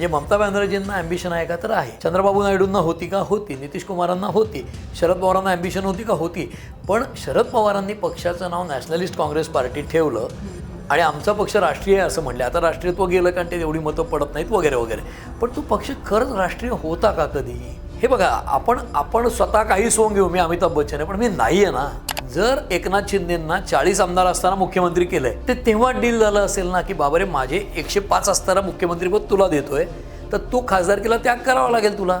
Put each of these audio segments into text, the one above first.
म्हणजे ममता बॅनर्जींना अँबिशन आहे का तर आहे. चंद्रबाबू नायडूंना होती का? होती. नितीश कुमारांना होती. शरद पवारांना अँबिशन होती का? होती. पण शरद पवारांनी पक्षाचं नाव नॅशनलिस्ट काँग्रेस पार्टी ठेवलं आणि आमचा पक्ष राष्ट्रीय आहे असं म्हणले. आता राष्ट्रीयत्व गेलं कारण ते एवढी मतं पडत नाहीत वगैरे वगैरे. पण तो पक्ष खरंच राष्ट्रीय होता का कधी हे बघा आपण आपण स्वतः काही सोंग घेऊ मी अमिताभ बच्चन आहे पण मी नाही आहे ना. जर एकनाथ शिंदेंना चाळीस आमदार असताना मुख्यमंत्री केलंय ते तेव्हा डील झालं असेल ना की बाबा रे माझे एकशे पाच असताना मुख्यमंत्रीपद तुला देतोय तर तू खासदारकीला त्याग करावा लागेल तुला.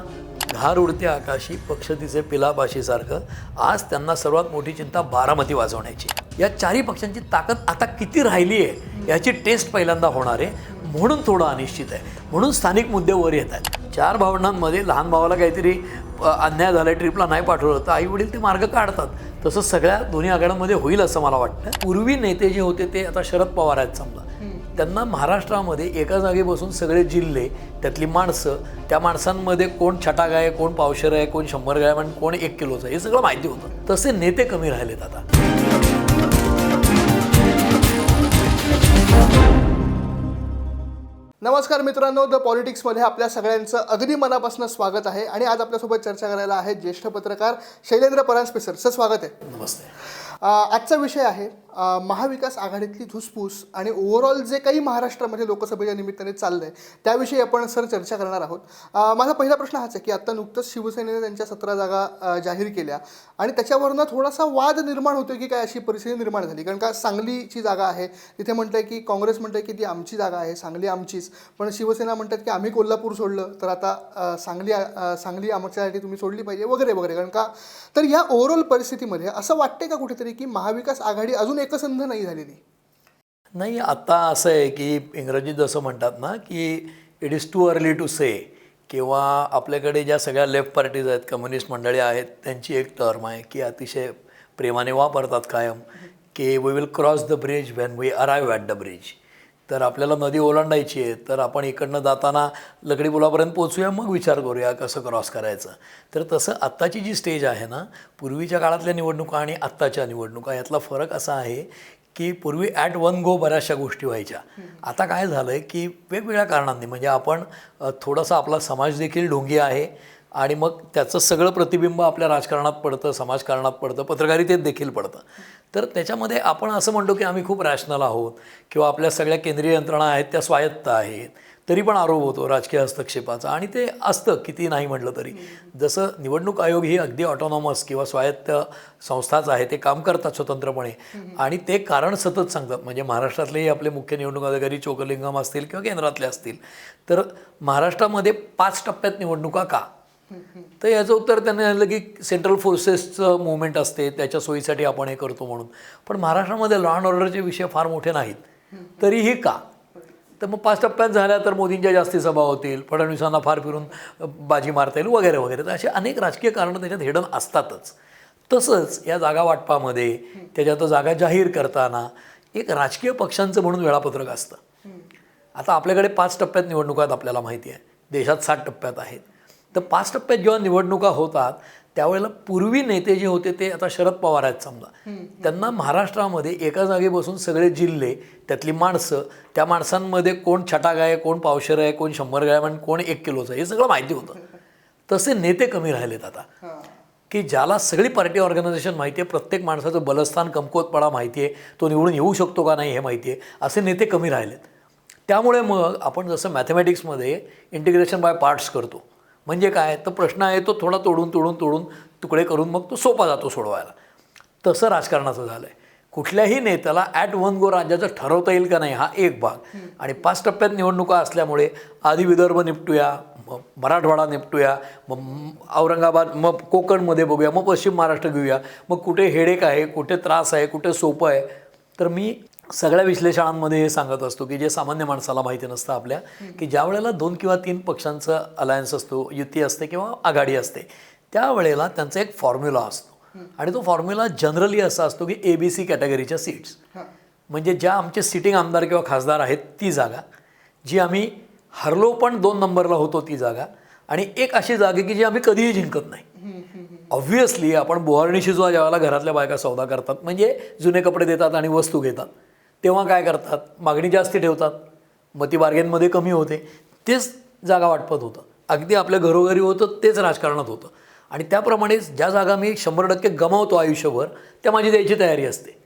घार उडते आकाशी पक्ष तिचे पिलापाशीसारखं. आज त्यांना सर्वात मोठी चिंता बारामती वाजवण्याची. या चारही पक्षांची ताकद आता किती राहिली आहे याची टेस्ट पहिल्यांदा होणार आहे म्हणून थोडं अनिश्चित आहे. म्हणून स्थानिक मुद्दे वर येत आहेत. चार भावंडांमध्ये लहान भावाला काहीतरी अन्याय झाला ट्रिपला नाही पाठवलं तर आई वडील ते मार्ग काढतात. तसं सगळ्या दोन्ही आघाड्यांमध्ये होईल असं मला वाटतं. पूर्वी नेते जे होते ते आता शरद पवार आहेत समजा. त्यांना महाराष्ट्रामध्ये एका जागी बसून सगळे जिल्हे त्यातली माणसं त्या माणसांमध्ये कोण छटाक आहे कोण पावशर आहे कोण शंभर ग्रॅम आणि कोण एक किलोचं आहे हे सगळं माहिती होतं. तसे नेते कमी राहिलेत आता. नमस्कार मित्रांनो द पॉलिटिक्समध्ये आपल्या सगळ्यांचं अगदी मनापासून स्वागत आहे. आणि आज आपल्यासोबत चर्चा करायला आहे ज्येष्ठ पत्रकार शैलेंद्र परांजपे सर स्वागत आहे. नमस्ते. आजचा विषय आहे महाविकास आघाडीतली धुसफूस आणि ओव्हरऑल जे काही महाराष्ट्रामध्ये लोकसभेच्या निमित्ताने चाललं आहे त्याविषयी आपण सर चर्चा करणार आहोत. माझा पहिला प्रश्न हाच आहे की आत्ता नुकतंच शिवसेनेने त्यांच्या सतरा जागा जाहीर केल्या आणि त्याच्यावरनं थोडासा वाद निर्माण होतो की काय अशी परिस्थिती निर्माण झाली? कारण का सांगलीची जागा आहे तिथे म्हणतंय की काँग्रेस म्हणतंय की ती आमची जागा आहे सांगली आमचीच. पण शिवसेना म्हणतात की आम्ही कोल्हापूर सोडलं तर आता सांगली सांगली आमच्यासाठी तुम्ही सोडली पाहिजे वगैरे वगैरे. कारण का? तर या ओव्हरऑल परिस्थितीमध्ये असं वाटते का कुठेतरी की महाविकास आघाडी अजून एकसंध नाही झालेली. नाही आता असं आहे की इंग्रजीत जसं म्हणतात ना की it is too early to say किंवा आपल्याकडे ज्या सगळ्या लेफ्ट पार्टीज आहेत कम्युनिस्ट मंडळी आहेत त्यांची एक टर्म आहे की अतिशय प्रेमाने वापरतात कायम की we will cross the bridge when we arrive at the bridge तर आपल्याला नदी ओलांडायची आहे तर आपण इकडनं जाताना लकडी पुलापर्यंत पोचूया मग विचार करूया कसं क्रॉस करायचं. तर तसं आत्ताची जी स्टेज आहे ना पूर्वीच्या काळातल्या निवडणुका आणि आत्ताच्या निवडणुका यातला फरक असा आहे की पूर्वी ॲट वन गो बऱ्याचशा गोष्टी व्हायच्या. आता काय झालं आहे की वेगवेगळ्या कारणांनी म्हणजे आपण थोडासा आपला समाज देखील ढोंगी आहे आणि मग त्याचं सगळं प्रतिबिंब आपल्या राजकारणात पडतं समाजकारणात पडतं पत्रकारितेत देखील पडतं. तर त्याच्यामध्ये आपण असं म्हणतो की आम्ही खूप रॅशनल आहोत किंवा आपल्या सगळ्या केंद्रीय यंत्रणा आहेत त्या स्वायत्त आहेत. तरी पण आरोप होतो राजकीय हस्तक्षेपाचा आणि ते असतं किती नाही म्हटलं तरी. जसं निवडणूक आयोग ही अगदी ऑटोनॉमस किंवा स्वायत्त संस्थाच आहे ते काम करतात स्वतंत्रपणे. आणि ते कारण सतत सांगतात. म्हणजे महाराष्ट्रातलेही आपले मुख्य निवडणूक अधिकारी चोकलिंगम असतील किंवा केंद्रातले असतील. तर महाराष्ट्रामध्ये पाच टप्प्यात निवडणुका का? तर याचं उत्तर त्यांनी सांगितलं की सेंट्रल फोर्सेसचं मुवमेंट असते त्याच्या सोयीसाठी आपण हे करतो म्हणून. पण महाराष्ट्रामध्ये लॉ अँड ऑर्डरचे विषय फार मोठे नाहीत. तरीही का? तर मग पाच टप्प्यात झाल्या तर मोदींच्या जास्ती सभा होतील फडणवीसांना फार फिरून बाजी मारता येईल वगैरे वगैरे. तर असे अनेक राजकीय कारणं त्याच्यात हेडन असतातच. तसंच या जागा वाटपामध्ये त्याच्यात जागा जाहीर करताना एक राजकीय पक्षांचं म्हणून वेळापत्रक असतं. आता आपल्याकडे पाच टप्प्यात निवडणुका आहेत आपल्याला माहिती आहे. देशात सात टप्प्यात आहेत. तर पाच टप्प्यात जेव्हा निवडणुका होतात त्यावेळेला पूर्वी नेते जे होते ते आता शरद पवार आहेत समजा. त्यांना महाराष्ट्रामध्ये एका जागी बसून सगळे जिल्हे त्यातली माणसं त्या माणसांमध्ये कोण छटाक आहे कोण पावशर आहे कोण शंभर ग्रॅम आणि कोण एक किलोचं आहे हे सगळं माहिती होतं. तसे नेते कमी राहिलेत आता. की ज्याला सगळी पार्टी ऑर्गनायझेशन माहिती आहे प्रत्येक माणसाचं बलस्थान कमकुवतपणा माहिती आहे तो निवडून येऊ शकतो का नाही हे माहिती आहे असे नेते कमी राहिलेत. त्यामुळे मग आपण जसं मॅथमॅटिक्समध्ये इंटिग्रेशन बाय पार्ट्स करतो म्हणजे काय? तर प्रश्न आहे तो थोडा तोडून तोडून तोडून तुकडे करून मग तो सोपा जातो सोडवायला. तसं राजकारणाचं झालं आहे कुठल्याही नेत्याला ॲट वन गो राज्याचं ठरवता येईल का नाही हा एक भाग. आणि पाच टप्प्यात निवडणुका असल्यामुळे आधी विदर्भ निपटूया मग मराठवाडा निपटूया मग औरंगाबाद मग कोकणमध्ये बघूया मग पश्चिम महाराष्ट्र घेऊया. मग कुठे हेडेक आहे कुठे त्रास आहे कुठे सोपं आहे? तर मी सगळ्या विश्लेषणांमध्ये हे सांगत असतो की जे सामान्य माणसाला माहिती नसतं आपल्या की ज्या वेळेला दोन किंवा तीन पक्षांचं अलायन्स असतो युती असते किंवा आघाडी असते त्यावेळेला त्यांचा एक फॉर्म्युला असतो. आणि तो फॉर्म्युला जनरली असा असतो की ए बी सी कॅटेगरीच्या सीट्स म्हणजे ज्या आमचे सिटिंग आमदार किंवा खासदार आहेत ती जागा. जी आम्ही हरलो पण दोन नंबरला होतो ती जागा. आणि एक अशी जागा की जी आम्ही कधीही जिंकत नाही. ऑब्व्हियसली आपण बोहारणी शिजवा ज्यावेळेला घरातल्या बायका सौदा करतात म्हणजे जुने कपडे देतात आणि वस्तू घेतात. तेव्हा काय करतात? मागणी जास्ती ठेवतात. मग ती बार्गेनमध्ये कमी होते. तेच जागा वाटपत होतं. अगदी आपल्या घरोघरी होतं तेच राजकारणात होतं. आणि त्याप्रमाणेच ज्या जागा मी शंभर टक्के गमावतो आयुष्यभर त्या माझी द्यायची तयारी असते.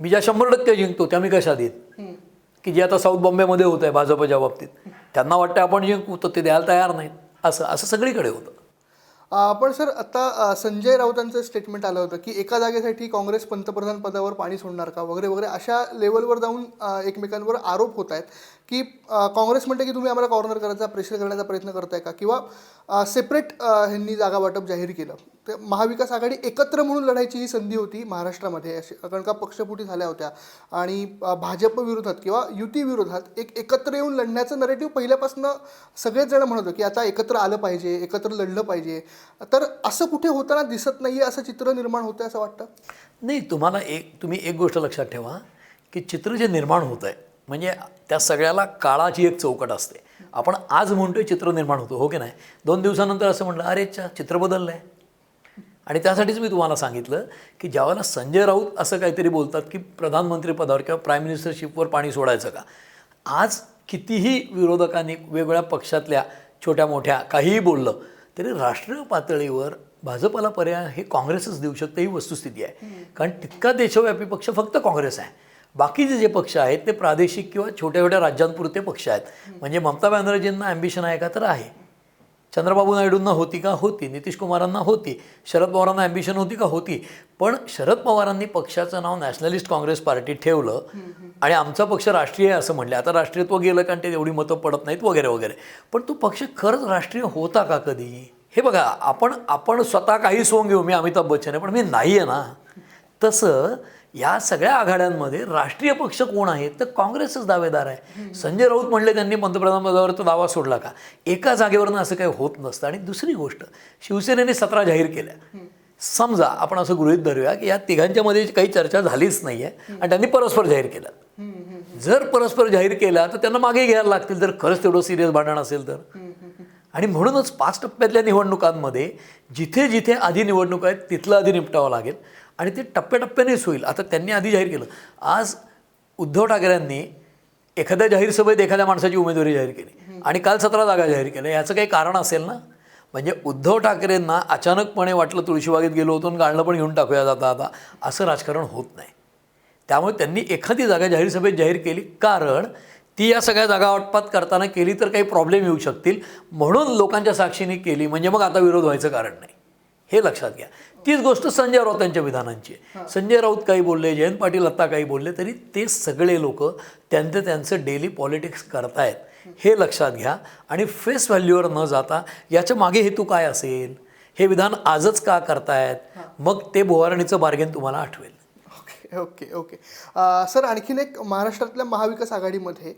मी ज्या शंभर टक्के जिंकतो त्या मी कशा देईन? की जे आता साऊथ बॉम्बेमध्ये होत आहे भाजपच्या बाबतीत. त्यांना वाटतं आपण जिंकू तर ते द्यायला तयार नाहीत. असं असं सगळीकडे होतं. पण सर आता संजय राऊतांचं स्टेटमेंट आलं होतं की एका जागेसाठी काँग्रेस पंतप्रधान पदावर पाणी सोडणार का? वगैरे वगैरे अशा लेवलवर जाऊन एकमेकांवर आरोप होत आहेत की काँग्रेस म्हणते की तुम्ही आम्हाला कॉर्नर करायचा प्रेशर करण्याचा प्रयत्न करताय का? किंवा सेपरेट ह्यांनी जागा वाटप जाहीर केलं. तर महाविकास आघाडी एकत्र म्हणून लढायची ही संधी होती महाराष्ट्रामध्ये. अशी कारण का पक्षफुटी झाल्या होत्या. आणि भाजपविरोधात भाजप विरोधात किंवा युती विरोधात एक एकत्र येऊन लढण्याचं नरेटिव्ह पहिल्यापासून सगळेच जण म्हणत होते की आता एकत्र आलं पाहिजे एकत्र लढलं पाहिजे. तर असं कुठे होताना दिसत नाही आहे असं चित्र निर्माण होतं असं वाटतं? नाही तुम्हाला एक तुम्ही एक गोष्ट लक्षात ठेवा की चित्र जे निर्माण होतं आहे म्हणजे त्या सगळ्याला काळाची एक चौकट असते. आपण आज म्हणतोय चित्र निर्माण होतो हो की नाही? दोन दिवसानंतर असं म्हटलं अरे चा चित्र बदललं आहे आणि त्यासाठीच मी तुम्हाला सांगितलं की ज्यावेळेला संजय राऊत असं काहीतरी बोलतात की प्रधानमंत्रीपदावर किंवा प्राईम मिनिस्टरशिपवर पाणी सोडायचं का? आज कितीही विरोधकांनी वेगवेगळ्या पक्षातल्या छोट्या मोठ्या काहीही बोललं तरी राष्ट्रीय पातळीवर भाजपला पर्याय हे काँग्रेसच देऊ शकते ही वस्तुस्थिती आहे. कारण तितका देशव्यापी पक्ष फक्त काँग्रेस आहे. बाकीचे जे पक्ष आहेत ते प्रादेशिक किंवा छोट्या छोट्या राज्यांपुरते पक्ष आहेत. म्हणजे ममता बॅनर्जींना ॲम्बिशन आहे का तर आहे. चंद्रबाबू नायडूंना होती का होती नितीश कुमारांना होती शरद पवारांना ॲम्बिशन होती का होती पण शरद पवारांनी पक्षाचं नाव नॅशनलिस्ट काँग्रेस पार्टी ठेवलं आणि आमचा पक्ष राष्ट्रीय आहे असं म्हणले. आता राष्ट्रीयत्व गेलं कारण ते एवढी मतं पडत नाहीत वगैरे वगैरे. पण तो पक्ष खरंच राष्ट्रीय होता का कधी? हे बघा आपण आपण स्वतः काही सोंग घेऊ मी अमिताभ बच्चन आहे पण मी नाही आहे ना. तसं या सगळ्या आघाड्यांमध्ये राष्ट्रीय पक्ष कोण आहेत तर काँग्रेसच दावेदार आहे. संजय राऊत म्हणले त्यांनी पंतप्रधान पदावर तो दावा सोडला का? एका जागेवरनं असं काही होत नसतं. आणि दुसरी गोष्ट शिवसेनेने सतरा जाहीर केल्या. समजा आपण असं गृहीत धरूया की या तिघांच्यामध्ये काही चर्चा झालीच नाही आहे आणि त्यांनी परस्पर जाहीर केला. जर परस्पर जाहीर केला तर त्यांना मागे घ्यायला लागतील. जर खरंच तेवढं सिरियस भांडण असेल तर. आणि म्हणूनच पाच टप्प्यातल्या निवडणुकांमध्ये जिथे जिथे आधी निवडणूक आहेत तिथलं आधी निपटावं लागेल. आणि ते टप्प्याटप्प्यानेच होईल. आता त्यांनी आधी जाहीर केलं. आज उद्धव ठाकरेंनी एखाद्या जाहीर सभेत एखाद्या माणसाची उमेदवारी जाहीर केली. आणि काल सतरा जागा जाहीर केल्या. याचं काही कारण असेल ना? म्हणजे उद्धव ठाकरेंना अचानकपणे वाटलं तुळशीबागेत गेलो होतो आणि गाळणं पण घेऊन टाकूया जाता आता. असं राजकारण होत नाही. त्यामुळे त्यांनी एखादी जागा जाहीर सभेत जाहीर केली. कारण ती या सगळ्या जागा वाटपात करताना केली तर काही प्रॉब्लेम येऊ शकतील. म्हणून लोकांच्या साक्षीने केली. म्हणजे मग आता विरोध व्हायचं कारण नाही. हे लक्षात घ्या. तीच गोष्ट संजय राऊत यांच्या विधानांची संजय राऊत काही बोलले जयंत पाटील आत्ता काही बोलले तरी ते सगळे लोक त्यांचं त्यांचं डेली पॉलिटिक्स करतायत. हे लक्षात घ्या. आणि फेस व्हॅल्यूवर न जाता याच्या मागे हेतू काय असेल? हे विधान आजच का करतायत? मग ते बोवारणीचं बार्गेन तुम्हाला आठवेल. Okay okay. ओके सर आणखीन एक महाराष्ट्रातल्या महाविकास आघाडीमध्ये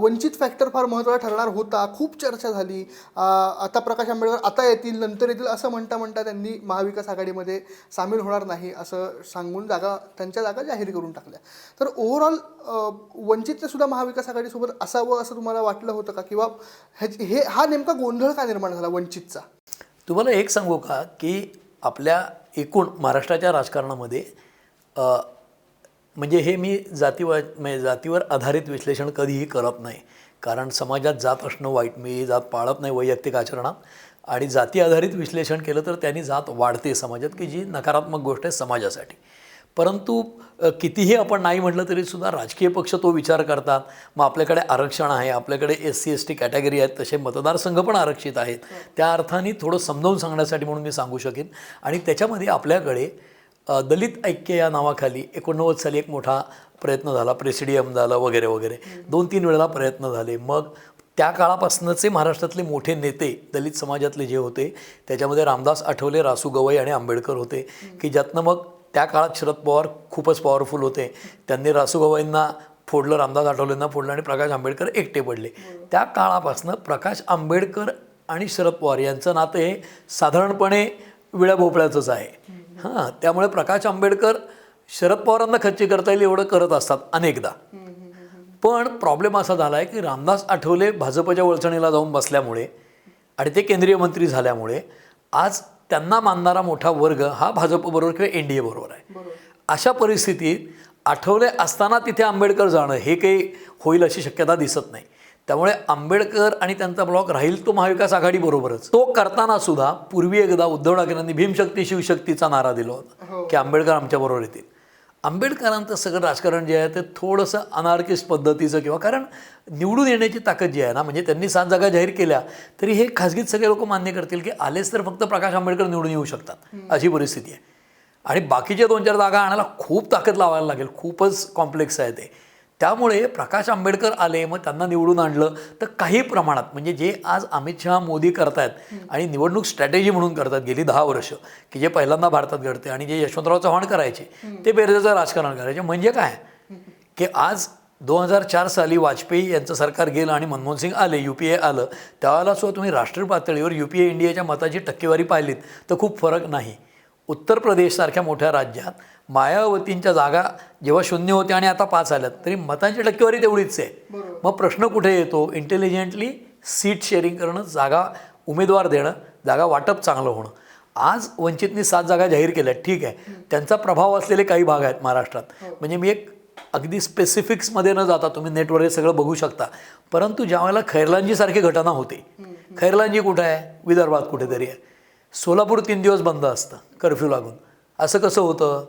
वंचित फॅक्टर फार महत्त्वाचा ठरणार होता खूप चर्चा झाली. आता प्रकाश आंबेडकर आता येतील नंतर येतील असं म्हणता म्हणता त्यांनी महाविकास आघाडीमध्ये सामील होणार नाही असं सांगून जागा त्यांच्या जागा जाहीर करून टाकल्या. तर ओव्हरऑल वंचितने सुद्धा महाविकास आघाडीसोबत असावं असं तुम्हाला वाटलं होतं का? किंवा हे हा नेमका गोंधळ का निर्माण झाला वंचितचा? तुम्हाला एक सांगू का की आपल्या एकूण महाराष्ट्राच्या राजकारणामध्ये म्हणजे हे मी जातीवा म्हणजे जातीवर आधारित विश्लेषण कधीही करत नाही. कारण समाजात जात असणं वाईट मी जात पाळत नाही वैयक्तिक आचरणात. आणि जाती आधारित विश्लेषण केलं तर त्यांनी जात वाढते समाजात की जी नकारात्मक गोष्ट आहे समाजासाठी. परंतु कितीही आपण नाही म्हटलं तरी सुद्धा राजकीय पक्ष तो विचार करतात. मग आपल्याकडे आरक्षण आहे आपल्याकडे S C S T category आहेत तसे मतदारसंघ पण आरक्षित आहेत. त्या अर्थाने थोडं समजावून सांगण्यासाठी म्हणून मी सांगू शकेन. आणि त्याच्यामध्ये आपल्याकडे दलित ऐक्य या नावाखाली एकोणनव्वद साली एक मोठा प्रयत्न झाला प्रेसिडियम झालं वगैरे वगैरे. दोन तीन वेळेला प्रयत्न झाले. मग त्या काळापासूनचे महाराष्ट्रातले मोठे नेते दलित समाजातले जे होते त्याच्यामध्ये रामदास आठवले रासू गवई आणि आंबेडकर होते की ज्यातनं मग त्या काळात शरद पवार खूपच पॉवरफुल होते. त्यांनी रासू गवईंना फोडलं रामदास आठवलेंना फोडलं आणि प्रकाश आंबेडकर एकटे पडले. त्या काळापासून प्रकाश आंबेडकर आणि शरद पवार यांचं नातं हे साधारणपणे विळ्या भोपळ्याचंच आहे. हां त्यामुळे प्रकाश आंबेडकर शरद पवारांना खच्ची करता येईल एवढं करत असतात अनेकदा. पण प्रॉब्लेम असा झाला आहे की रामदास आठवले भाजपच्या वळचणीला जाऊन बसल्यामुळे आणि ते केंद्रीय मंत्री झाल्यामुळे आज त्यांना मानणारा मोठा वर्ग हा भाजपबरोबर किंवा एन डी एबरोबर आहे. अशा परिस्थितीत आठवले असताना तिथे आंबेडकर जाणं हे काही होईल अशी शक्यता दिसत नाही. त्यामुळे आंबेडकर आणि त्यांचा ब्लॉक राहील तो महाविकास आघाडीबरोबरच तो करताना सुद्धा पूर्वी एकदा उद्धव ठाकरेंनी भीमशक्ती शिवशक्तीचा नारा दिला होता की आंबेडकर आमच्याबरोबर येतील. आंबेडकरांचं सगळं राजकारण जे आहे ते थोडंसं अनार्किस्ट पद्धतीचं किंवा कारण निवडून येण्याची ताकद जी आहे ना म्हणजे त्यांनी सात जागा जाहीर केल्या तरी हे खाजगीत सगळे लोक मान्य करतील की आलेच तर फक्त प्रकाश आंबेडकर निवडून येऊ शकतात अशी परिस्थिती आहे. आणि बाकीच्या दोन चार जागा आणायला खूप ताकद लावायला लागेल खूपच कॉम्प्लेक्स आहे ते. त्यामुळे प्रकाश आंबेडकर आले मग त्यांना निवडून आणलं. तर काही प्रमाणात म्हणजे जे आज अमित शहा मोदी करतायत आणि निवडणूक स्ट्रॅटेजी म्हणून करतात गेली दहा वर्ष की जे पहिल्यांदा भारतात घडते आणि जे यशवंतराव चव्हाण करायचे ते बेरजेचं राजकारण करायचे. म्हणजे काय? की आज दोन हजार चार साली वाजपेयी यांचं सरकार गेलं आणि मनमोहन सिंग आले यू पी ए आलं. त्यावेळेला सुद्धा तुम्ही राष्ट्रीय पातळीवर यू पी ए इंडियाच्या मताची टक्केवारी पाहिलीत तर खूप फरक नाही. उत्तर प्रदेशसारख्या मोठ्या राज्यात मायावतींच्या जागा जेव्हा शून्य होत्या आणि आता पाच आल्यात तरी मतांची टक्केवारी तेवढीच आहे. मग प्रश्न कुठे येतो? इंटेलिजंटली सीट शेअरिंग करणं जागा उमेदवार देणं जागा वाटप चांगलं होणं. आज वंचितनी सात जागा जाहीर केल्या ठीक आहे. त्यांचा प्रभाव असलेले काही भाग आहेत महाराष्ट्रात. म्हणजे मी एक अगदी स्पेसिफिक्समध्ये न जाता तुम्ही नेटवर हे सगळं बघू शकता. परंतु ज्या वेळेला खैरलांजीसारखी घटना होते खैरलांजी कुठं आहे? विदर्भात कुठेतरी आहे. सोलापूर तीन दिवस बंद असतं कर्फ्यू लागून. असं कसं होतं?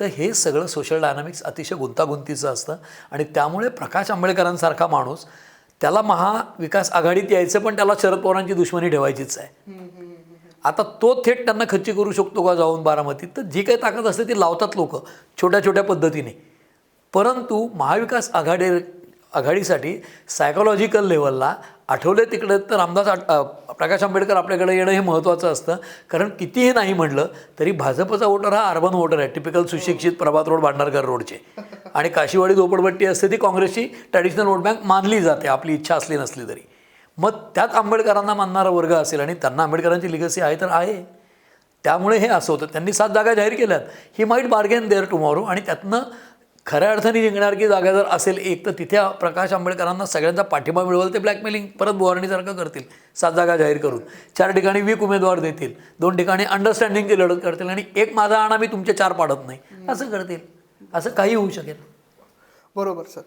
तर हे सगळं सोशल डायनामिक्स अतिशय गुंतागुंतीचं असतं आणि त्यामुळे प्रकाश आंबेडकरांसारखा माणूस त्याला महाविकास आघाडीत यायचं पण त्याला शरद पवारांची दुश्मनी ठेवायचीच आहे. आता तो थेट त्यांना खच्ची करू शकतो का जाऊन बारामतीत? तर जी काही ताकद असते ती लावतात लोक छोट्या छोट्या पद्धतीने. परंतु महाविकास आघाडी आघाडीसाठी सायकोलॉजिकल लेवलला आठवले तिकडे तर रामदास आठ प्रकाश आंबेडकर आपल्याकडे येणं हे महत्त्वाचं असतं. कारण कितीही नाही म्हटलं तरी भाजपचा वोटर हा अर्बन वोटर आहे. टिपिकल सुशिक्षित प्रभात रोड भांडारकर रोडचे. आणि काशीवाडी झोपडपट्टी असते ती काँग्रेसची ट्रॅडिशनल वोट बँक मानली जाते. आपली इच्छा असली नसली तरी. मग त्यात आंबेडकरांना मानणारा वर्ग असेल आणि त्यांना आंबेडकरांची लिगसी आहे तर आहे. त्यामुळे हे असं होतं. त्यांनी सात जागा जाहीर केल्यात. He might bargain there tomorrow आणि त्यातनं खऱ्या अर्थाने जिंकणार की जागा जर असेल एक तर तिथे प्रकाश आंबेडकरांना सगळ्यांचा पाठिंबा मिळवल ते ब्लॅकमेलिंग परत बोवारणीसारखं करतील. सात जागा जाहीर करून. चार ठिकाणी वीक उमेदवार देतील. दोन ठिकाणी अंडरस्टँडिंगची लढत करतील. आणि एक माझा आणा मी तुमचे चार पाडत नाही. असं करतील. असं काही होऊ शकेल. बरोबर सर.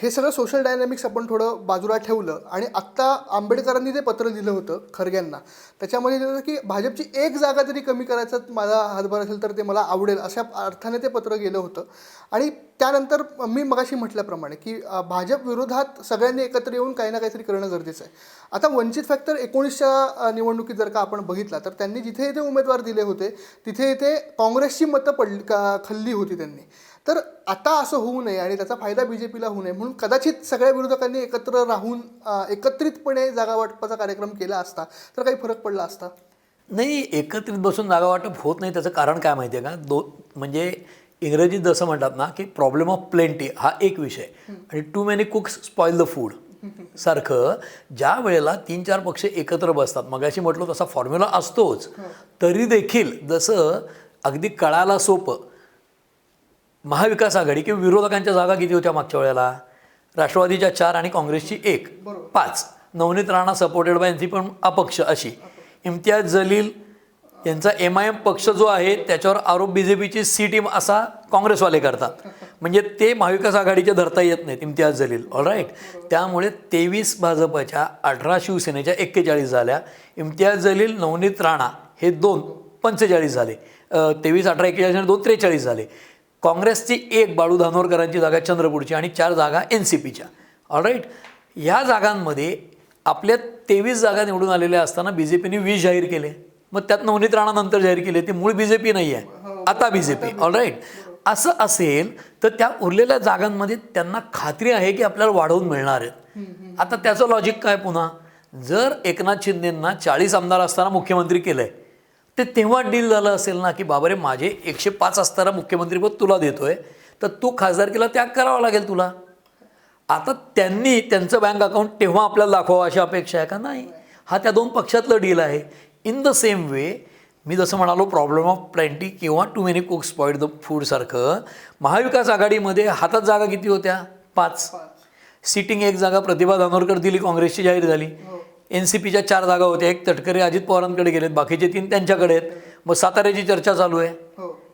हे सगळं सोशल डायनॅमिक्स आपण थोडं बाजूला ठेवलं आणि आत्ता आंबेडकरांनी जे पत्र दिलं होतं खरग्यांना त्याच्यामध्ये दिलं होतं की भाजपची एक जागा जरी कमी करायचा माझा हातभार असेल तर ते मला आवडेल अशा अर्थाने ते पत्र गेलं होतं. आणि त्यानंतर मी मगाशी म्हटल्याप्रमाणे की भाजप विरोधात सगळ्यांनी एकत्र येऊन काही ना काहीतरी करणं गरजेचं आहे. आता वंचित फॅक्टर एकोणीसच्या निवडणुकीत जर का आपण बघितला तर त्यांनी जिथे इथे उमेदवार दिले होते तिथे इथे काँग्रेसची मतं पडली का खल्ली होती त्यांनी. तर आता असं होऊ नये आणि त्याचा फायदा बी जे पीला होऊ नये म्हणून कदाचित सगळ्या विरोधकांनी एकत्र राहून एकत्रितपणे जागा वाटपाचा कार्यक्रम केला असता तर काही फरक पडला असता? नाही एकत्रित बसून जागा वाटप होत नाही त्याचं कारण काय माहिती आहे का? दो म्हणजे इंग्रजीत जसं म्हणतात ना की प्रॉब्लेम ऑफ प्लेंटी हा एक विषय. आणि too many cooks spoil the food सारखं ज्या वेळेला तीन चार पक्ष एकत्र बसतात मगाशी म्हटलं तसा फॉर्म्युला असतोच. तरी देखील जसं अगदी कळायला सोपं महाविकास आघाडी किंवा विरोधकांच्या जागा किती होत्या मागच्या वेळेला? राष्ट्रवादीच्या चार आणि काँग्रेसची एक. पाच. नवनीत राणा सपोर्टेड बाय यांची पण अपक्ष अशी. इम्तियाज जलील यांचा एम आय एम पक्ष जो आहे त्याच्यावर आरोप बी जे पीची सी टीम असा काँग्रेसवाले करतात. म्हणजे ते महाविकास आघाडीचे धरता येत नाहीत इम्तियाज जलील. ऑल राईट त्यामुळे तेवीस भाजपच्या अठरा शिवसेनेच्या एक्केचाळीस झाल्या. इम्तियाज जलील नवनीत राणा हे दोन पंचेचाळीस झाले. तेवीस अठरा एक्केचाळीस आणि दोन त्रेचाळीस झाले. काँग्रेसची एक बाळू धानोरकरांची जागा चंद्रपूरची आणि चार जागा एन सी पीच्या. ऑलराईट ह्या जागांमध्ये आपल्या तेवीस जागा निवडून आलेल्या असताना बी जे पीने वीस जाहीर केले. मग त्यात नवनीत राणानंतर जाहीर केले ते मूळ बी जे पी नाही आहे आता बी जे पी. ऑलराईट असं असेल तर त्या उरलेल्या जागांमध्ये त्यांना खात्री आहे की आपल्याला वाढवून मिळणार आहेत. आता त्याचं लॉजिक काय पुन्हा? जर एकनाथ शिंदेंना चाळीस आमदार असताना मुख्यमंत्री केलंय ते तेव्हा डील झालं असेल ना की बाबा रे माझे एकशे पाच असताना मुख्यमंत्रीपद तुला देतोय तर तू खासदारकीला त्याग करावा लागेल तुला. आता त्यांनी त्यांचं बँक अकाउंट तेव्हा आपल्याला दाखवावं अशी अपेक्षा आहे का? नाही. हा त्या दोन पक्षातलं डील आहे. इन द सेम वे मी जसं म्हणालो प्रॉब्लेम ऑफ प्लेंटी किंवा too many cooks point the फूडसारखं महाविकास आघाडीमध्ये हातात जागा किती होत्या? पाच. सिटिंग एक जागा प्रतिभा धानोरकर दिली काँग्रेसची जाहीर झाली. एन सी पीच्या चार जागा होत्या. एक तटकरे अजित पवारांकडे गेलेत बाकीचे तीन त्यांच्याकडे आहेत. मग साताऱ्याची चर्चा चालू आहे.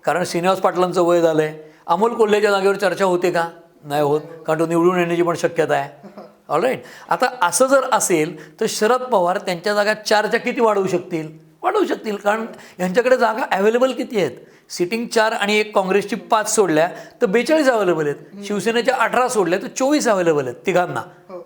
कारण श्रीनिवास पाटलांचं वय झालं आहे अमोल कोल्हेच्या जागेवर चर्चा होते का? नाही होत. कारण तो निवडून येण्याची पण शक्यता आहे. ऑलराईट आता असं जर असेल तर शरद पवार त्यांच्या जागा चारच्या किती वाढवू शकतील? वाढवू शकतील. कारण यांच्याकडे जागा अवेलेबल किती आहेत? सिटिंग चार आणि एक काँग्रेसची पाच सोडल्या तर बेचाळीस अवेलेबल आहेत. शिवसेनेच्या अठरा सोडल्या तर चोवीस अवेलेबल आहेत तिघांना. हो.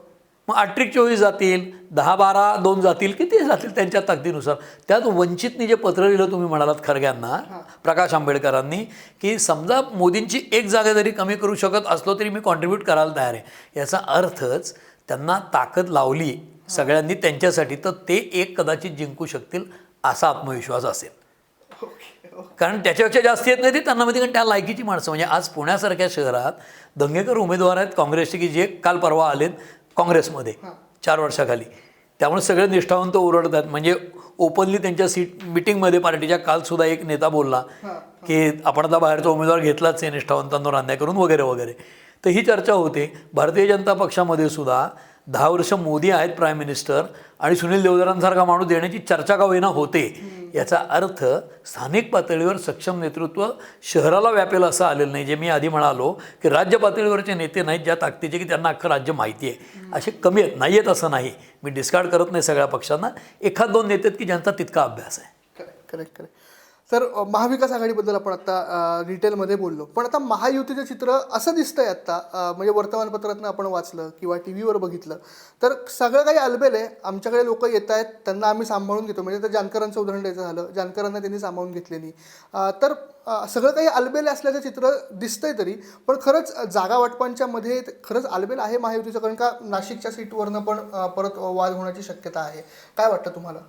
मग अठ्ठेक चोवीस जातील दहा बारा दोन जातील किती जातील त्यांच्या ताकदीनुसार त्यात वंचितनी जे पत्र लिहिलं तुम्ही म्हणालात खरग्यांना प्रकाश आंबेडकरांनी की समजा मोदींची एक जागा जरी कमी करू शकत असलो तरी मी कॉन्ट्रीब्यूट करायला तयार आहे. याचा अर्थच त्यांना ताकद लावली सगळ्यांनी त्यांच्यासाठी तर ते एक कदाचित जिंकू शकतील असा आत्मविश्वास असेल. कारण त्याच्यापेक्षा जास्त येत नाही ते त्यांना माहिती कारण त्या लायकीची माणसं. म्हणजे आज पुण्यासारख्या शहरात दंगेकर उमेदवार आहेत काँग्रेसचे की जे काल परवा आलेत काँग्रेसमध्ये चार वर्षाखाली. त्यामुळे सगळे निष्ठावंत ओरडतात. म्हणजे ओपनली त्यांच्या सीट मिटिंगमध्ये पार्टीच्या कालसुद्धा एक नेता बोलला की आपण आता बाहेरचा उमेदवार घेतलाच आहे निष्ठावंतांवर अन्याय करून वगैरे वगैरे. तर ही चर्चा होते. भारतीय जनता पक्षामध्ये सुद्धा दहा वर्ष मोदी आहेत प्राईम मिनिस्टर आणि सुनील देवधरांसारखा माणूस देण्याची चर्चा का होईना होते? याचा अर्थ स्थानिक पातळीवर सक्षम नेतृत्व शहराला व्यापेल असं आलेलं नाही. जे मी आधी म्हणालो की राज्य पातळीवरचे नेते नाहीत ज्या ताकदीचे की त्यांना अख्खं राज्य माहिती आहे. असे कमी आहेत. नाही आहेत असं नाही. मी डिस्कार्ड करत नाही सगळ्या पक्षांना. एखाद दोन नेते आहेत की ज्यांचा तितका अभ्यास आहे. करेक्ट करेक्ट तर महाविकास आघाडीबद्दल आपण आता डिटेलमध्ये बोललो. पण आता महायुतीचं चित्र असं दिसतंय आहे आत्ता म्हणजे वर्तमानपत्रातनं आपण वाचलं किंवा टी व्हीवर बघितलं. तर सगळं काही अलबेल आहे. आमच्याकडे लोक येत आहेत त्यांना आम्ही सांभाळून घेतो. म्हणजे तर जानकरांचं उदाहरण द्यायचं झालं. जानकरांना त्यांनी सांभाळून घेतलेली तर सगळं काही अलबेल असल्याचं चित्र दिसतंय तरी पण खरंच जागा वाटपांच्या मध्ये खरंच अलबेल आहे महायुतीचं. कारण का नाशिकच्या सीटवरनं पण परत वाद होण्याची शक्यता आहे. काय वाटतं तुम्हाला?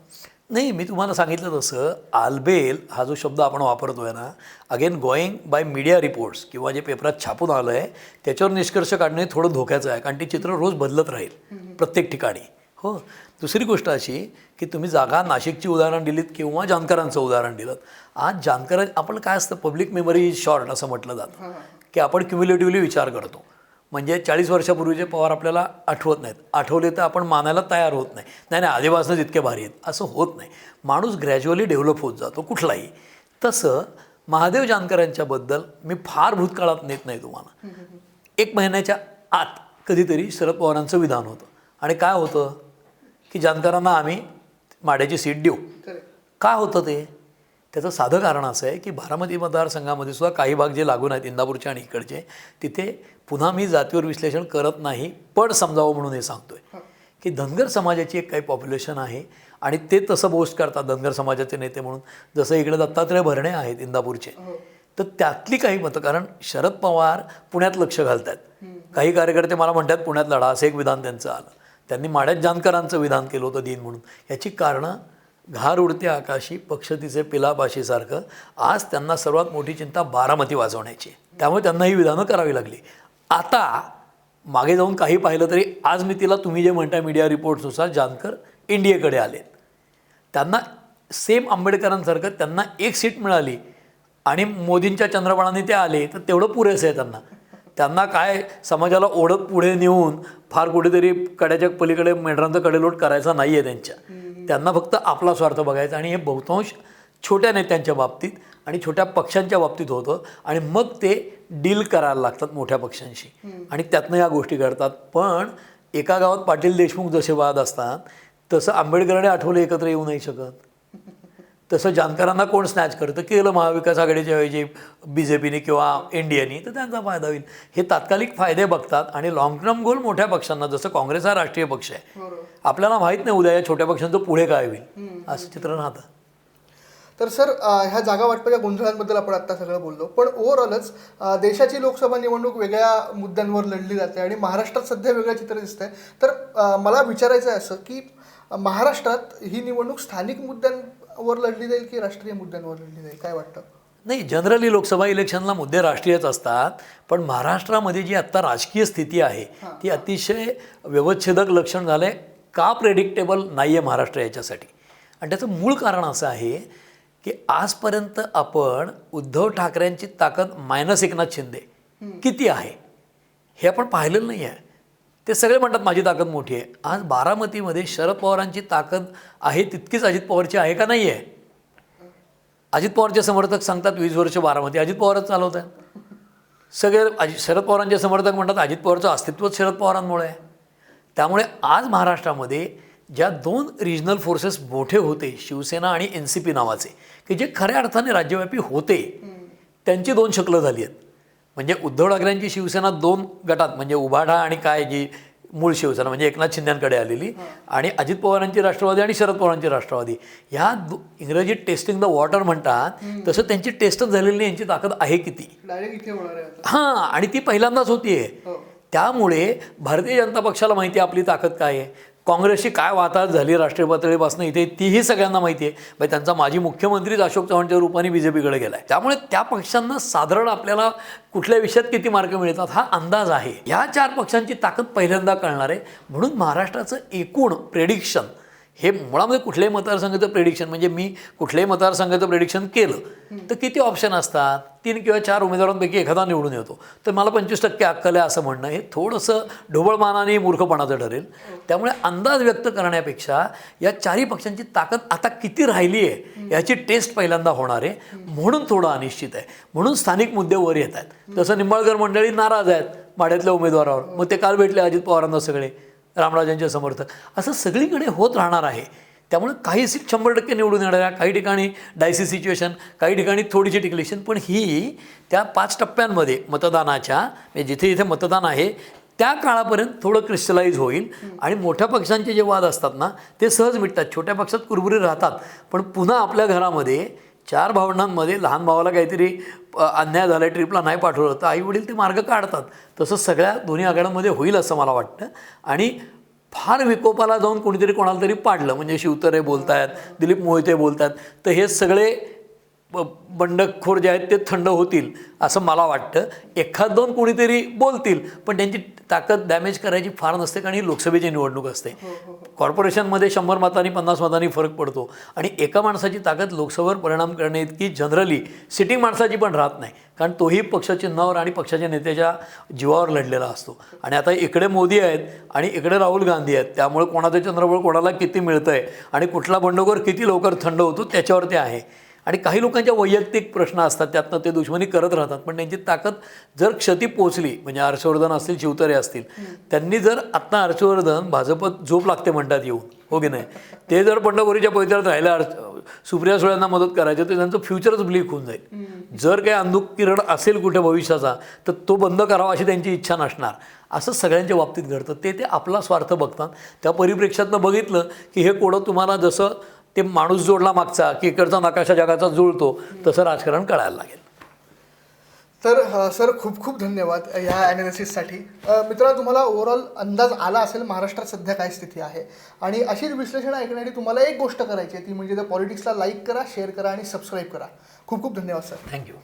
नाही मी तुम्हाला सांगितलं तसं आल्बेल हा जो शब्द आपण वापरतोय ना again going by media reports किंवा जे पेपरात छापून आलं आहे त्याच्यावर निष्कर्ष काढणे थोडं धोक्याचं आहे कारण ते चित्र रोज बदलत राहील प्रत्येक ठिकाणी. हो? दुसरी गोष्ट अशी की तुम्ही जागा नाशिकची उदाहरण दिलीत किंवा जानकरांचं उदाहरण दिलं आज जानकर आपण काय असतं पब्लिक मेमरी शॉर्ट असं म्हटलं जातं. की आपण क्युम्युलेटिव्हली विचार करतो. म्हणजे चाळीस वर्षापूर्वीचे पवार आपल्याला आठवत नाहीत. आठवले तर आपण मानायला तयार होत नाही. नाही नाही आधीपासूनच इतके भारी आहेत. असं होत नाही. माणूस ग्रॅज्युअली डेव्हलप होत जातो कुठलाही. तसं महादेव जानकरांच्याबद्दल मी फार भूतकाळात नेत नाही तुम्हाला. एक महिन्याच्या आत कधीतरी शरद पवारांचं विधान होतं. आणि काय होतं? की जानकरांना आम्ही माड्याची सीट देऊ. काय होतं ते? त्याचं साधं कारण असं आहे की बारामती मतदारसंघामध्ये सुद्धा काही भाग जे लागून आहेत इंदापूरचे आणि इकडचे तिथे पुन्हा मी जातीवर विश्लेषण करत नाही पण समजावं म्हणून हे सांगतोय. की धनगर समाजाची एक काही पॉप्युलेशन आहे आणि ते तसं बोस्ट करतात धनगर समाजाचे नेते म्हणून. जसं इकडे दत्तात्रय भरणे आहेत इंदापूरचे. तर त्यातली काही मतं कारण शरद पवार पुण्यात लक्ष घालतात काही कार्यकर्ते मला म्हणतात पुण्यात लढा असं एक विधान त्यांचं आलं. त्यांनी माड्यात जानकरांचं विधान केलं होतं दिन म्हणून. याची कारणं घार उडते आकाशी पक्ष तिचे पिलापाशीसारखं आज त्यांना सर्वात मोठी चिंता बारामती वाजवण्याची. त्यामुळे त्यांना ही विधानं करावी लागली. आता मागे जाऊन काही पाहिलं तरी आज मी तिला तुम्ही जे म्हणताय मीडिया रिपोर्ट्सनुसार जानकर इंडियेकडे आले. त्यांना सेम आंबेडकरांसारखं त्यांना एक सीट मिळाली. आणि मोदींच्या चंद्रबाणाने ते आले तर तेवढं पुरेसं आहे त्यांना. त्यांना काय समाजाला ओढत पुढे नेऊन फार कुठेतरी कड्याच्या पलीकडे मेढरांचा कडेलोट करायचा नाही आहे त्यांच्या त्यांना फक्त आपला स्वार्थ बघायचा आणि हे बहुतांश छोट्या नेत्यांच्या बाबतीत आणि छोट्या पक्षांच्या बाबतीत होतं आणि मग ते डील करायला लागतात मोठ्या पक्षांशी आणि त्यातनं या गोष्टी घडतात. पण एका गावात पाटील देशमुख जसे वाद असतात तसं आंबेडकर आणि आठवले एकत्र येऊ नाही शकत. तसं जानकरांना कोण स्नॅच करतं? केलं महाविकास आघाडीच्या ऐवजी बी जे पीने किंवा एन डी एने तर त्यांचा फायदा होईल. हे तात्कालिक फायदे बघतात आणि लॉंग टर्म गोल मोठ्या पक्षांना जसं काँग्रेस हा राष्ट्रीय पक्ष आहे. आपल्याला माहीत नाही उद्या या छोट्या पक्षांचं पुढे काय होईल. असं चित्र राहतं. तर सर ह्या जागा वाटपाच्या गोंधळांबद्दल आपण आता सगळं बोललो. पण ओव्हरऑलच देशाची लोकसभा निवडणूक वेगळ्या मुद्द्यांवर लढली जाते आणि महाराष्ट्रात सध्या वेगळं चित्र दिसतंय. तर मला विचारायचं आहे असं की महाराष्ट्रात ही निवडणूक स्थानिक मुद्द्यांवर लढली जाईल की राष्ट्रीय मुद्द्यांवर लढली जाईल? काय वाटतं? नाही जनरली लोकसभा इलेक्शनला मुद्दे राष्ट्रीयच असतात पण महाराष्ट्रामध्ये जी आत्ता राजकीय स्थिती आहे ती अतिशय व्यवच्छेदक लक्षण झालं आहे का प्रेडिक्टेबल नाही आहे महाराष्ट्र याच्यासाठी? आणि त्याचं मूळ कारण असं आहे की आजपर्यंत आपण उद्धव ठाकरेंची ताकद मायनस एकनाथ शिंदे किती आहे? हे आपण पाहिलेलं नाही आहे ते सगळे म्हणतात माझी ताकद मोठी आहे. आज बारामतीमध्ये शरद पवारांची ताकद आहे तितकीच अजित पवारची आहे का नाही आहे अजित पवारचे समर्थक सांगतात वीस वर्ष बारामती अजित पवारच चालवत आहेत सगळे अजित शरद पवारांचे समर्थक म्हणतात अजित पवारचं अस्तित्वच शरद पवारांमुळे आहे. त्यामुळे आज महाराष्ट्रामध्ये ज्या दोन रिजनल फोर्सेस मोठे होते शिवसेना आणि एन सी पी नावाचे की जे खऱ्या अर्थाने राज्यव्यापी होते त्यांची दोन शकलं झाली आहेत. म्हणजे उद्धव ठाकरेंची शिवसेना दोन गटात म्हणजे उभाढा आणि काय जी मूळ शिवसेना म्हणजे एकनाथ शिंदेकडे आलेली आणि अजित पवारांची राष्ट्रवादी आणि शरद पवारांची राष्ट्रवादी. ह्या इंग्रजीत टेस्टिंग द वॉटर म्हणतात तसं त्यांची टेस्टच झालेली नाही यांची ताकद आहे किती? आहे हां आणि ती पहिल्यांदाच होतीये. हो. त्यामुळे भारतीय जनता पक्षाला माहिती आहे आपली ताकद काय आहे. काँग्रेसची काय वाताहत झाली राष्ट्रीय पातळीपासून इथे तीही सगळ्यांना माहिती आहे म्हणजे त्यांचा माजी मुख्यमंत्रीच अशोक चव्हाणच्या रूपाने बी जे पीकडे गेला आहे त्यामुळे त्या पक्षांना साधारण आपल्याला कुठल्या विषयात किती मार्क मिळतात हा अंदाज आहे. या चार पक्षांची ताकद पहिल्यांदा कळणार आहे. म्हणून महाराष्ट्राचं एकूण प्रेडिक्शन हे मुळामध्ये कुठल्याही मतदारसंघाचं प्रेडिक्शन म्हणजे मी कुठल्याही मतदारसंघाचं प्रेडिक्शन केलं तर किती ऑप्शन असतात? तीन किंवा चार उमेदवारांपैकी एखादा निवडून येतो. तर मला पंचवीस टक्के अक्कल आहे असं म्हणणं हे थोडंसं ढोबळमानाने मूर्खपणाचं ठरेल. त्यामुळे अंदाज व्यक्त करण्यापेक्षा या चारही पक्षांची ताकद आता किती राहिली आहे याची टेस्ट पहिल्यांदा होणार आहे. म्हणून थोडं अनिश्चित आहे. म्हणून स्थानिक मुद्दे वर येत आहेत. तसं निंबाळकर मंडळी नाराज आहेत माड्यातल्या उमेदवारावर. मग ते काल भेटले अजित पवारांना सगळे. रामराजांचे समर्थक असं सगळीकडे होत राहणार आहे. त्यामुळे काही सीट शंभर टक्के निवडून येणाऱ्या काही ठिकाणी डायसी सिच्युएशन काही ठिकाणी थोडीशी टिकलेशन पण ही त्या पाच टप्प्यांमध्ये मतदानाच्या म्हणजे जिथे जिथे मतदान आहे त्या काळापर्यंत थोडं क्रिस्टलाइज होईल. आणि मोठ्या पक्षांचे जे वाद असतात ना ते सहज मिटतात. छोट्या पक्षात कुरबुरी राहतात. पण पुन्हा आपल्या घरामध्ये चार भावंडांमध्ये लहान भावाला काहीतरी अन्याय झाला ट्रिपला नाही पाठवलं तर आई वडील ते मार्ग काढतात. तसं सगळ्या दोन्ही आघाड्यांमध्ये होईल असं मला वाटतं. आणि फार विकोपाला जाऊन कोणीतरी कोणाला तरी पाडलं. म्हणजे शिवतरे बोलतायत दिलीप मोहिते बोलतात तर हे सगळे बंडखोर जे आहेत ते थंड होतील असं मला वाटतं. एखाद दोन कोणीतरी बोलतील पण त्यांची ताकद डॅमेज करायची फार नसते कारण ही लोकसभेची निवडणूक असते. कॉर्पोरेशनमध्ये शंभर मतांनी पन्नास मतांनी फरक पडतो आणि एका माणसाची ताकद लोकसभेवर परिणाम करणे इतकी जनरली सिटिंग माणसाची पण राहत नाही. कारण तोही पक्षचिन्हावर आणि पक्षाच्या नेत्याच्या जीवावर लढलेला असतो. आणि आता इकडे मोदी आहेत आणि इकडे राहुल गांधी आहेत. त्यामुळे कोणाचं चंद्रबळ कोणाला किती मिळतं आहे आणि कुठला बंडखोर किती लवकर थंड होतो त्याच्यावर ते आहे. आणि काही लोकांच्या वैयक्तिक प्रश्न असतात त्यातनं ते दुश्मनी करत राहतात. पण त्यांची ताकद जर क्षती पोचली म्हणजे हर्षवर्धन असतील शिवतरे असतील त्यांनी जर आत्ता हर्षवर्धन भाजपत झोप लागते म्हणतात येऊन हो की नाही? ते जर बंडखोरीच्या पैशात राहिलं हर्ष सुप्रिया सुळ्यांना मदत करायचं तर त्यांचं फ्युचरच ब्लीक होऊन जाईल. जर काही अंधुक किरण असेल कुठे भविष्याचा तर तो बंद करावा अशी त्यांची इच्छा नसणार. असं सगळ्यांच्या बाबतीत घडतं. ते ते आपला स्वार्थ बघतात. त्या परिप्रेक्षातनं बघितलं की हे कोडं तुम्हाला जसं ते माणूस जोडला मागचा की इकडचा नकाशा जगाचा जुळतो तसं राजकारण कळायला लागेल. तर सर खूप खूप धन्यवाद ह्या ॲनालिसिससाठी मित्रांनो तुम्हाला ओव्हरऑल अंदाज आला असेल महाराष्ट्रात सध्या काय स्थिती आहे. आणि अशीच विश्लेषणं ऐकण्यासाठी तुम्हाला एक गोष्ट करायची आहे ती म्हणजे त्या पॉलिटिक्सला लाईक करा शेअर करा आणि सबस्क्राईब करा. खूप खूप धन्यवाद सर थँक्यू